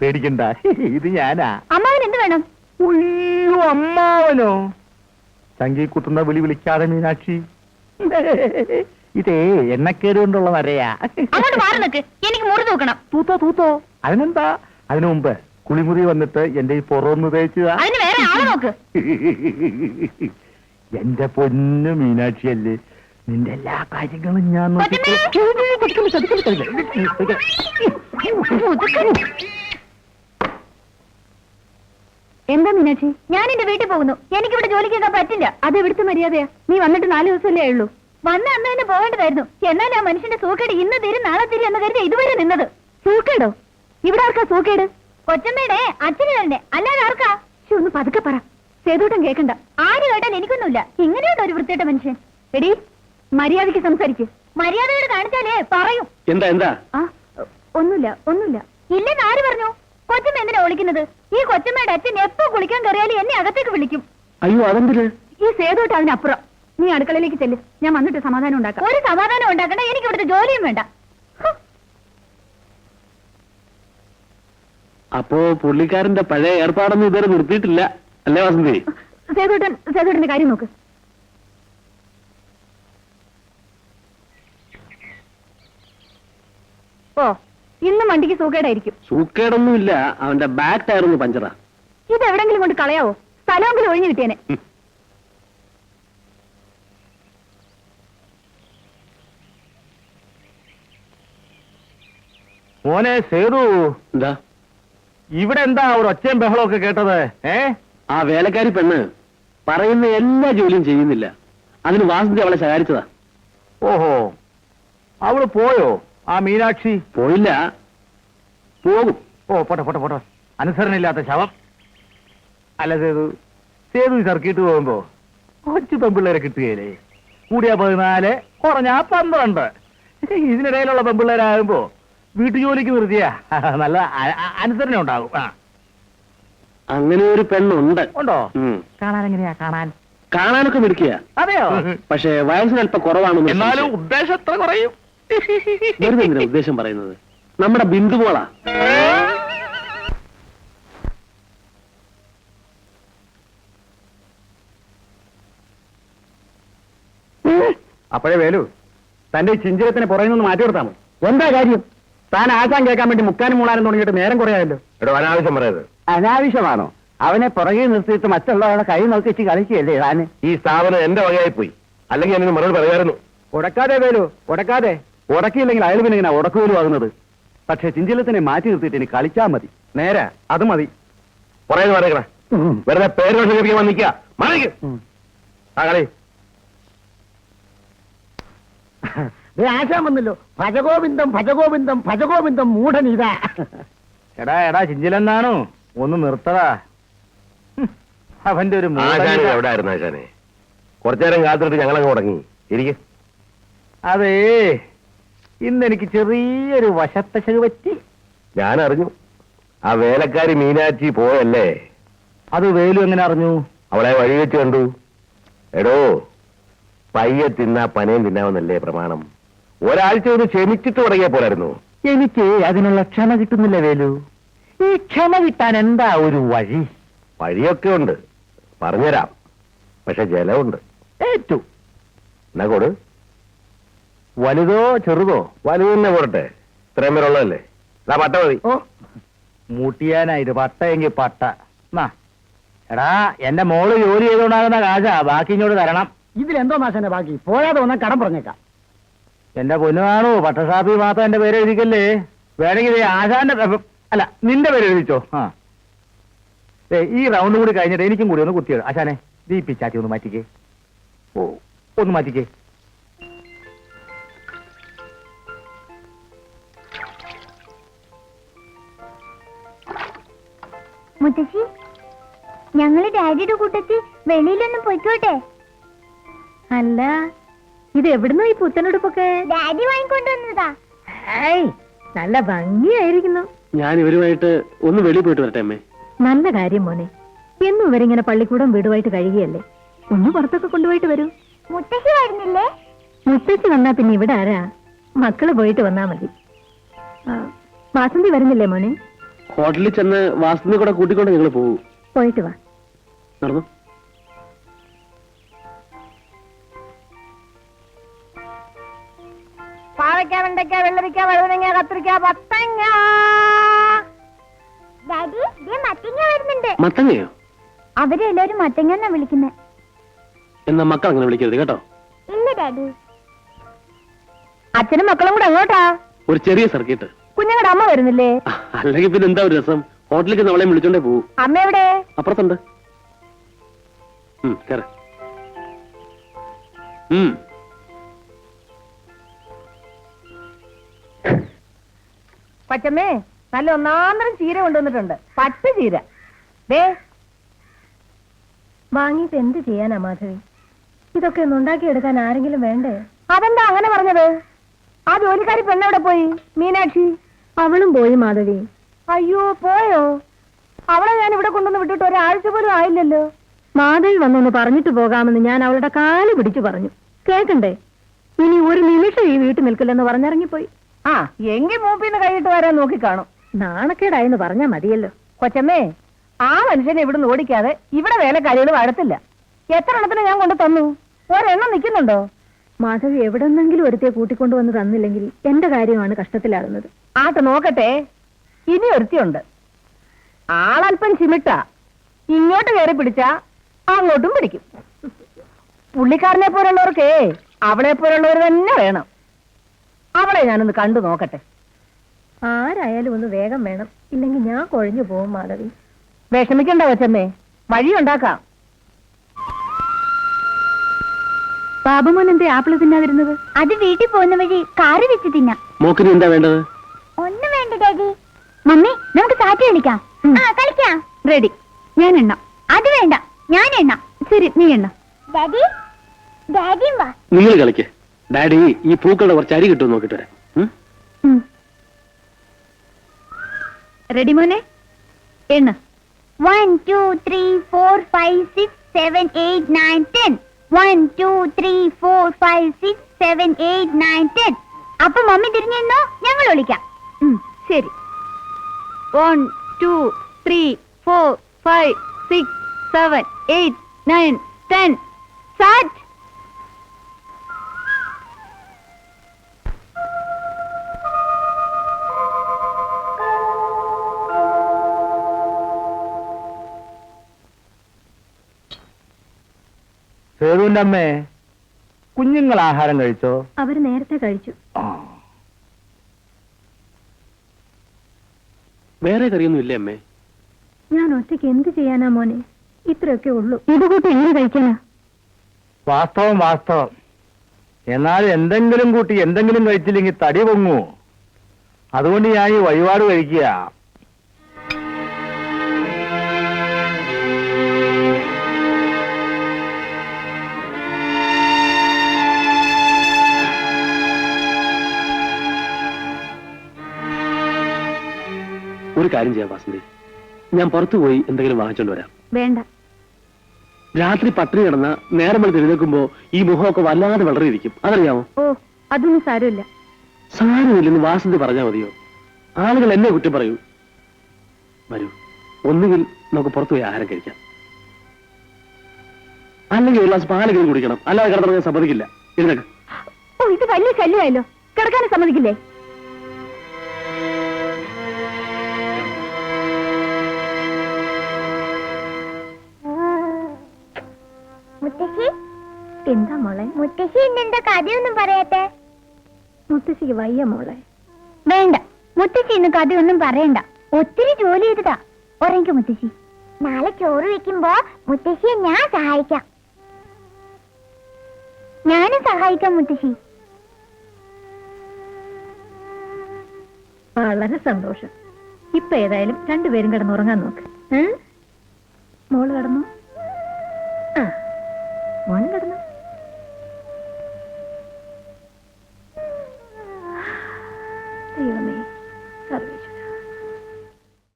പേടിക്കണ്ട. ഇത് ഞാനാ. അമ്മാവൻ എന്ത് വേണം? ഉയ്യോ അമ്മാവനോ? ചങ്കി കുത്തുന്ന വിളി വിളിക്കാതെ മീനാക്ഷി. ഇതേ എണ്ണക്കേട് കൊണ്ടുള്ള വരയാ. അങ്ങോട്ട് മാറി നിൽക്ക് എനിക്ക് മുറി തൂക്കണം. തൂത്തോ തൂത്തോ. അതിനെന്താ? അതിനു മുമ്പ് കുളിമുറി വന്നിട്ട് എന്റെ ഈ പുറമൊന്ന് തേച്ചതാ. അതിന് വേറെ ആളെ നോക്ക്? എന്റെ പൊന്നു മീനാക്ഷിയല്ലേ നിന്റെ എല്ലാ കാര്യങ്ങളും ഞാൻ നോക്കി- എന്താ മീനാക്ഷി? ഞാൻ എന്റെ വീട്ടിൽ പോകുന്നു. എനിക്കിവിടെ ജോലി കേൾക്കാൻ പറ്റില്ല. അത് ഇവിടുത്തെ മര്യാദയാ. നീ വന്നിട്ട് നാല് ദിവസമല്ലേ ഉള്ളൂ. വന്ന അന്ന് തന്നെ പോകേണ്ടതായിരുന്നു. എന്നാൽ ആ മനുഷ്യന്റെ സൂക്കേട് ഇന്ന് തീരും നാളെ തീരും എന്ന് കരുതി ഇതുവരെ നിന്നത്. സൂക്കേടോ? ഇവിടെ ആർക്കാ സൂക്കേട്? കൊച്ചമ്മയുടെ അച്ഛനെ തന്നെ അല്ലാതെ ആർക്കാ? ഒന്ന് പതുക്കെ പറ. സേതൂട്ടം കേക്കണ്ട. ആര് കേട്ടാൽ എനിക്കൊന്നുമില്ല. ഇങ്ങനെയുണ്ട് ഒരു വൃത്തിയിട്ട മനുഷ്യൻ? എടി മര്യാദയ്ക്ക് സംസാരിക്കും. മര്യാദയോട് കാണിച്ചാലേ പറയൂ. എന്താ എന്താ? ആ ഒന്നുമില്ല ഒന്നുമില്ല. ഇല്ലെന്ന് ആര് പറഞ്ഞു? കൊച്ചമ്മ എന്തിനാ വിളിക്കുന്നത് ഈ കൊച്ചമ്മയുടെ അച്ഛൻ എപ്പോ കുളിക്കാൻ കയറിയാലും എന്നെ അകത്തേക്ക് വിളിക്കും. അയ്യോ അതെന്തിന്? ഈ സേതോട്ട് അതിനപ്പുറം. നീ അടുക്കളയിലേക്ക് ചെല്ല്. ഞാൻ വന്നിട്ട് സമാധാനം ഉണ്ടാക്കാം. ഒരു സമാധാനം ഉണ്ടാക്കണ്ട. എനിക്ക് ഇവിടുത്തെ ജോലിയും വേണ്ട. അപ്പോ പുള്ളിക്കാരന്റെ പഴയ ഏർപ്പാടൊന്നും ഇതുവരെ നിർത്തിയിട്ടില്ല. അല്ലേ വസന്തി? സേതോട്ടൻ സേതോട്ടന്റെ കാര്യം നോക്ക്. ഓ ഇന്നും വണ്ടിക്ക് സൂക്കേടായിരിക്കും. സൂക്കേടൊന്നുമില്ല. അവന്റെ ബാക്ക് ടയർ ഒന്ന് പഞ്ചറാ. ഇത് എവിടെങ്കിലും കൊണ്ട് കളയാവോ? സ്ഥലമെങ്കിലും ഒഴിഞ്ഞു കിട്ടിയേനെ. മോനെ സേതു. എന്താ? ഇവിടെ എന്താ ഒരു ഒച്ചയും ബഹളവും ഒക്കെ കേട്ടത്? ഏ? ആ വേലക്കാരി പെണ്ണ് പറയുന്ന എല്ലാ ജോലിയും ചെയ്യുന്നില്ല. അതിന് വാസന്തി അവളെ ശകാരിച്ചതാ. ഓഹോ. അവൾ പോയോ ആ മീനാക്ഷി? പോയില്ല. പോകും. ഓ പോട്ടെ പോട്ടെ പോട്ടെ. അനുസരണയില്ലാത്ത ശവം. അല്ല സേതു സേതു ഈ സർക്കിട്ട് പോകുമ്പോ കൊച്ചു പെമ്പിള്ളേരെ കിട്ടുകയില്ലേ? കൂടിയ പതിനാല് കുറഞ്ഞ പന്ത്രണ്ട്. ഇതിനിടയിലുള്ള പെമ്പിള്ളേരാകുമ്പോ വീട്ടു ജോലിക്ക് വെറുതെയാ നല്ല അനുസരണ ഉണ്ടാകും. അങ്ങനെ ഒരു പെണ്ണുണ്ട്. ഉണ്ടോ? കാണാൻ എങ്ങനെയാ കാണാൻ? കാണാനൊക്കെ മിടുക്കിയ. അതെയോ? പക്ഷേ വയസ്സ് അല്പം കുറവാണ് എന്നാലും ഉദ്ദേശം എത്ര കുറയും? വെറുതെ ഉദ്ദേശം പറയുന്നത്? നമ്മുടെ ബിന്ദു പോളാ അപ്പോഴേ വേലു തന്റെ ഈ ചിഞ്ചിരത്തിന് പുറകെ നിന്ന് മാറ്റി കൊടുത്താമോ എന്താ കാര്യം? താൻ ആശാൻ കേൾക്കാൻ വേണ്ടി മുക്കാനും മൂളാനും തുടങ്ങിയിട്ട് നേരം കുറയാമല്ലോ എടോ അനാവശ്യം പറയരുത്. അനാവശ്യമാണോ? അവനെ പുറകെ നിർത്തിയിട്ട് മറ്റുള്ളവരുടെ കൈ നോക്കി വെച്ച് കളിക്കുകയല്ലേ താന് ഈ സ്ഥാപനം എന്റെ വകയായി പോയി. അല്ലെങ്കിൽ എന്നെ മറുപടി പറയായിരുന്നു. ഉടക്കാതെ വേലു ഉടക്കാതെ. ഉടക്കിയില്ലെങ്കിൽ അയാൾ പിന്നെ ഇങ്ങനെ ഉടക്കുപോലും ആകുന്നത്. പക്ഷെ ചിഞ്ചിലത്തിനെ മാറ്റി നിർത്തിയിട്ട് ഇനി കളിച്ചാ മതി. നേരെ അത് മതി. പറയുന്നു പറയണ വെറുതെ പേര് വിഷമിപ്പിക്കാൻ വന്നിക്ക മറിക്ക് ആ കളി. ആശാൻ വന്നല്ലോ. ഭജഗോവിന്ദം ഭജഗോവിന്ദം ഭജഗോവിന്ദം മൂഢൻ ഇതാ. എടാ എടാ ചിഞ്ചിലെന്നാണോ? ഒന്ന് നിർത്തടാ. അവന്റെ ഒരു ഇതാ. എവിടെ ആയിരുന്നു ആശാനെ? കുറച്ചു നേരം കാത്തിട്ട് ഞങ്ങളങ്ങ് തുടങ്ങി ഇരിക്കെ. അതേ ഇന്ന് എനിക്ക് ചെറിയൊരു വശത്തശക് പറ്റി. ഞാൻ അറിഞ്ഞു ആ വേലക്കാരി മീനാച്ചി പോയല്ലേ? അത് വേലു എങ്ങനെ അറിഞ്ഞു? അവളെ വഴി വെച്ച് കണ്ടു. എടോ പയ്യെ തിന്നാ പനയും തിന്നാമെന്നല്ലേ പ്രമാണം. ഒരാഴ്ച ഒന്ന് ക്ഷമിച്ചിട്ട് തുടങ്ങിയ പോലായിരുന്നു. എനിക്ക് അതിനുള്ള ക്ഷമ കിട്ടുന്നില്ല വേലു? ഈ ക്ഷമ കിട്ടാൻ എന്താ ഒരു വഴി? വഴിയൊക്കെ ഉണ്ട്. പറഞ്ഞുതരാം. പക്ഷെ ജലമുണ്ട്. ഏറ്റു. എന്നാ കൊടു. വലുതോ ചെറുതോ? വലുത് തന്നെ പോരട്ടെ. ഇത്രയും പേരുള്ളതല്ലേ? എന്നാ പട്ട മതി. ഓ. മുട്ടിയാനായിട്ട് പട്ടയെങ്കിൽ പട്ട. എന്നാ എടാ എന്റെ മോൾ ജോലി ചെയ്തുകൊണ്ടാകുന്ന കാശാ. ബാക്കി ഇങ്ങോട്ട് തരണം. ഇതിലെന്തോ നാശന്റെ ബാക്കി. പോരാതെ വന്നാൽ കടം പറഞ്ഞേക്കാം. എന്റെ പൊന്നുകാണോ പട്ടസാപ്പി മാത്രം എന്റെ പേര് എഴുതിക്കല്ലേ? വേണമെങ്കിൽ ആശാന്റെ അല്ല നിന്റെ പേര് എഴുതിച്ചോ? ആ. ഈ റൗണ്ട് കൂടി കഴിഞ്ഞിട്ട് എനിക്കും കൂടി ഒന്ന് കുത്തിയത് ആശാനെ ദീ പിച്ചാത്തി ഒന്ന് മാറ്റിക്കേ. ഓ ഒന്ന് മാറ്റിക്കേ. മുത്തശ്ശി ഞങ്ങൾ ഡാഡിയുടെ കൂട്ടത്തിൽ വെളിയിലൊന്നും പോയിക്കോട്ടെ? അല്ല ഇത് എവിടുന്നോ ഈ പുത്തനുടുപ്പൊക്കെ ഡാഡി വാങ്ങിക്കൊണ്ടുവന്നതാ. നല്ല ഭംഗിയായിരിക്കുന്നു. ഞാൻ ഇവരുമായിട്ട് ഒന്ന് വെളിയിൽ പോയിട്ട് വരട്ടെ അമ്മേ. നല്ല കാര്യം മോനെ. എന്നും ഇവരിങ്ങനെ പള്ളിക്കൂടം വീടുമായിട്ട് കഴിയുകയല്ലേ? ഒന്ന് പുറത്തൊക്കെ കൊണ്ടുപോയിട്ട് വരൂ. മുത്തശ്ശി വരുന്നില്ലേ? മുത്തശ്ശി വന്നാ പിന്നെ ഇവിടെ ആരാ? മക്കൾ പോയിട്ട് വന്നാ മതി. ആ, വാസന്തി വരുന്നില്ലേ മോനെ? ഹോട്ടലിൽ ചെന്ന് വാസന്തി കൂടെ കൂട്ടിക്കൊണ്ട് ഞങ്ങൾ പോകും പോയിട്ട് വാ. നടന്നു. പാവയ്ക്ക വെണ്ടയ്ക്ക വെള്ളരിക്ക വഴുതനങ്ങ കത്തിരിക്ക പത്തങ്ങ ഡാഡി ദേ മത്തങ്ങ വരുന്നുണ്ട്. മത്തങ്ങയോ? അവരെല്ലാരും മത്തങ്ങ എന്നാ വിളിക്കുന്നത് എന്നാ മക്കൾ അങ്ങനെ വിളിക്കരുത് കേട്ടോ. ഇല്ല ഡാഡി. അച്ഛനും മക്കളും കൂടെ അങ്ങോട്ടാ? ഒരു ചെറിയ സർക്കിട്ട്. കുഞ്ഞുങ്ങളുടെ അമ്മ വരുന്നില്ലേ? അല്ലെങ്കിൽ പിന്നെ എന്താ ഒരു രസം? ഹോട്ടലിലേക്ക് നമ്മളെ വിളിച്ചോണ്ടേ പോകൂ അമ്മ എവിടെ? അപ്പുറത്തുണ്ട്. ഉം, കേറ. ഉം. പച്ചമ്മേ നല്ല ഒന്നാന്തരം ചീര കൊണ്ടുവന്നിട്ടുണ്ട്. പച്ച ചീര. ദേ. വാങ്ങിയിട്ട് എന്ത് ചെയ്യാനാ മാധവി? ഇതൊക്കെ ഒന്ന് ഉണ്ടാക്കിയെടുക്കാൻ ആരെങ്കിലും വേണ്ടേ? അതെന്താ അങ്ങനെ പറഞ്ഞത്? ആ ജോലിക്കാരി പെണ്ണെവിടെ പോയി? മീനാക്ഷി. അവളും പോയി മാധവി. അയ്യോ പോയോ? അവളെ ഞാൻ ഇവിടെ കൊണ്ടുവന്ന് വിട്ടിട്ട് ഒരാഴ്ച പോലും ആയില്ലല്ലോ. മാധവി വന്നൊന്ന് പറഞ്ഞിട്ട് പോകാമെന്ന് ഞാൻ അവളുടെ കാൽ പിടിച്ചു പറഞ്ഞു. കേൾക്കണ്ടേ? ഇനി ഒരു നിമിഷം ഈ വീട്ടിൽ നിൽക്കില്ലെന്ന് പറഞ്ഞിറങ്ങിപ്പോയി. ആ എങ്കിൽ മൂപ്പിന്ന് കൈയിട്ട് വരാൻ നോക്കി കാണും. നാണക്കേടായെന്ന് പറഞ്ഞാ മതിയല്ലോ. കൊച്ചമ്മേ ആ മനുഷ്യനെ ഇവിടുന്ന് ഓടിക്കാതെ ഇവിടെ വേലക്കാരികൾ വഴത്തില്ല എത്ര എണ്ണത്തിന് ഞാൻ കൊണ്ട് തന്നു? ഒരെണ്ണം നിൽക്കുന്നുണ്ടോ? മാധവി എവിടെന്നെങ്കിലും ഒരുത്തിയെ കൂട്ടിക്കൊണ്ടുവന്ന് തന്നില്ലെങ്കിൽ എന്റെ കാര്യമാണ് കഷ്ടത്തിലാകുന്നത്. ആട്ട് നോക്കട്ടെ. ഇനി ഒരുത്തിയുണ്ട്. ആളല്പം ചിമിട്ട. ഇങ്ങോട്ട് കയറി പിടിച്ചാ അങ്ങോട്ടും പിടിക്കും. പുള്ളിക്കാരനെ പോലുള്ളവർക്കേ അവളെ പോലുള്ളവർ തന്നെ വേണം. അവളെ ഞാനൊന്ന് കണ്ടു നോക്കട്ടെ. ആരായാലും ഒന്ന് വേഗം വേണം. ഇല്ലെങ്കിൽ ഞാൻ കൊഴഞ്ഞു പോകും മാധവി. വിഷമിക്കണ്ട കൊച്ചമ്മേ. വഴിയുണ്ടാക്കാം. ബാബുമോൻ എന്തേ ആപ്പിൾ തിന്നാതിരുന്നത് അത് വീട്ടിൽ പോകുന്ന വഴി കാറ് വെച്ച് തിന്നാം. മോക്കിന് എന്താ വേണ്ടത്? ഒന്നും വേണ്ട ഡാഡി. മമ്മി നമുക്ക് സാറ്റ് കളിക്കാം. ആ കളിക്കാം. റെഡി. ഞാൻ എണ്ണ. അത് വേണ്ട. ഞാൻ എണ്ണ. ശരി നീ എണ്ണ. ഡാഡി ഡാഡിയും വാ. നിങ്ങൾ കളിക്ക്. ഡാഡി ഈ പൂക്കളുടെ കുറച്ച് അരി കിട്ടും നോക്കിട്ട് വരാം. റെഡി മോനെ? എണ്ണ. One two three four five six seven eight nine ten one two three four five six seven eight nine ten അപ്പൊ മമ്മി തിരിഞ്ഞെന്നോ ഞങ്ങൾ വിളിക്കാം. ശരി. One two three four five six seven eight nine ten സാറ്റ് സേതുവിന്റെ അമ്മേ കുഞ്ഞുങ്ങൾ ആഹാരം കഴിച്ചോ? അവർ നേരത്തെ കഴിച്ചു. വേറെ കറിയൊന്നും ഇല്ലേ അമ്മേ? ഞാൻ ഒറ്റയ്ക്ക് എന്ത് ചെയ്യാനാ മോനെ? ഇത്രയൊക്കെ ഉള്ളൂ. ഇത് കൂട്ടി എങ്ങനെ കഴിക്കാനാ? വാസ്തവം വാസ്തവം. എന്നാൽ എന്തെങ്കിലും കൂട്ടി എന്തെങ്കിലും കഴിച്ചില്ലെങ്കിൽ തടി പൊങ്ങൂ. അതുകൊണ്ട് ഞാൻ ഈ വഴിപാട് കഴിക്കുക. ഒരു കാര്യം ചെയ്യാം വാസന്തി ഞാൻ പുറത്തു പോയി എന്തെങ്കിലും വാങ്ങിച്ചോണ്ട് വരാം. വേണ്ട. രാത്രി പട്ടിണി കിടന്ന നേരം വെളുത്ത് എഴുന്നേൽക്കുമ്പോ ഈ മുഖമൊക്കെ വല്ലാതെ വളരെയിരിക്കും അതറിയാമോ? ഓ അതൊന്നും സാരമില്ല. സാരമില്ലെന്ന് വാസന്തി പറഞ്ഞാൽ മതിയോ? ആളുകൾ എന്നെ കുറ്റം പറയൂ. വരൂ ഒന്നുകിൽ നമുക്ക് പുറത്തു പോയി ആഹാരം കഴിക്കാം. അല്ലെങ്കിൽ ഒരു ഗ്ലാസ് പാലെങ്കിലും കുടിക്കണം. അല്ലാതെ കിടന്നിറങ്ങാൻ സമ്മതിക്കില്ല. ഇതിനൊക്കെ ഓ ഇത് വലിയ ശല്യമായല്ലോ. കിടക്കാനും സമ്മതിക്കില്ലേ? മുത്തശ്ശി ഇന്നെന്താ കഥയൊന്നും പറയാത്തെ? മുത്തശ്ശിക്ക് വയ്യ മോളെ. വേണ്ട. മുത്തശ്ശി ഇന്ന് കഥയൊന്നും പറയണ്ട. ഒത്തിരി ജോലി ചെയ്തതാ. ഉറങ്ങിക്കോ മുത്തശ്ശി. നാളെ ചോറ് വെക്കുമ്പോ മുത്തശ്ശിയെ ഞാൻ സഹായിക്കാം. ഞാനും സഹായിക്കാം മുത്തശ്ശി. വളരെ സന്തോഷം. ഇപ്പൊ ഏതായാലും രണ്ടുപേരും കിടന്നുറങ്ങാൻ നോക്ക്? മോൾ കിടന്നു?